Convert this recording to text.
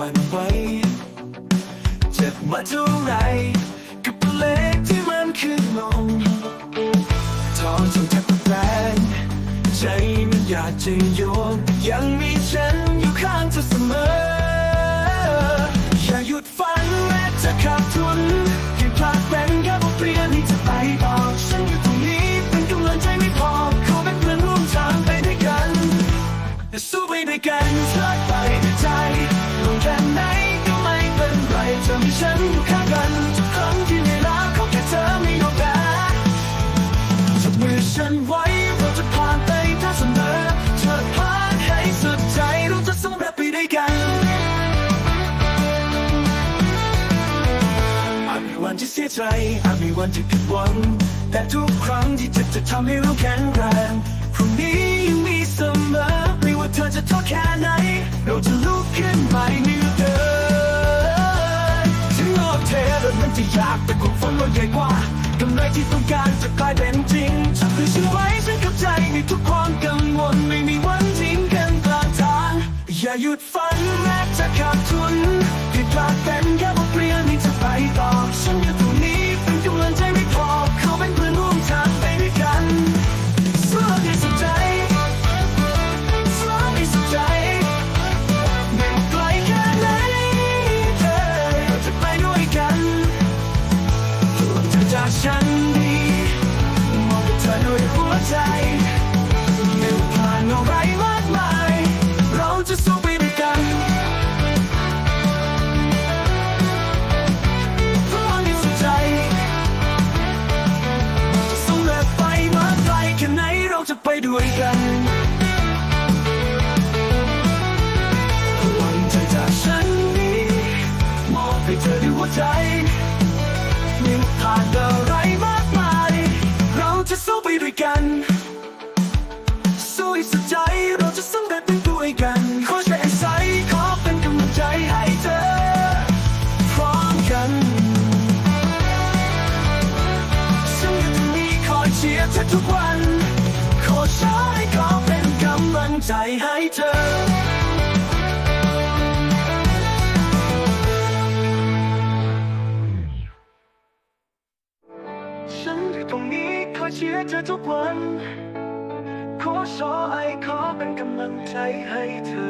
ว่าเท่าไรกับเลขที่มันขึ้นลงท้องจนแทบแตกใจมันอยากจะโยนยังมีฉันอยู่ข้างเธอเสมอ อย่าหยุดฝันแม้จะขาดทุนผิดพลาดเป็นแค่บทเรียนที่จะไปต่อฉันอยู่ตรงนี้เป็นกำลังใจไม่พอขอเป็นเพื่อนร่วมทางไปด้วยกัน สู้ไปด้วยกันเธอไปด้วยใจ ค่ไหนก็ไม่เป็นไรเธอมีฉันอยู่ข้างกันทุกครั้งที่เหนื่อยล้าขอแค่เธอไม่ยอมแพ้จับมือฉันไว้เราจะผ่านไปถ้าเสมอเธอพาให้สุดใจเราจะสำเร็จไปด้วยกันอาจมีวันที่เสียใจอาจมีวันที่ผิดหวัง แต่ทุกครั้งที่เจ็บจะทำให้เราแข็งแรงพรุ่งนี้ยังมีเสมอ มันจะยากแต่ความฝันเราใหญ่กว่ากำไรที่ต้องการจะกลายเป็นจริงจับมือฉันไว้ฉันเข้าใจในทุกความกังวลไม่มีวันทิ้งกันกลางทางอย่าหยุดฝันแม้จะขาดทุนผิดพลาดเป็นแค่บทเรียนที่จะไปต่อฉันย ใจไม่ว่าผ่านอะไรมากมาย เราจะสู้ไปด้วยกันเพราะในสุดใจสู้และไปมาไกลแค่ไหนเราจะไปด้วยกัน จะสู้ไปด้วยกัน สู้ให้สุดใจเราจะสำเร็จเป็นด้วยกันขอใจใสขอเป็นกำลังใจให้เธอ พร้อมกันฉันอยู่ตรงนี้คอยเชียร์เธอทุกวันขอใช้ขอเป็นกำลังใจให้เธอ ฉันอยู่ตรงนี้คอยเชียร์เธอทุกวัน ขอชอไอขอเป็นกำลังใจให้เธอ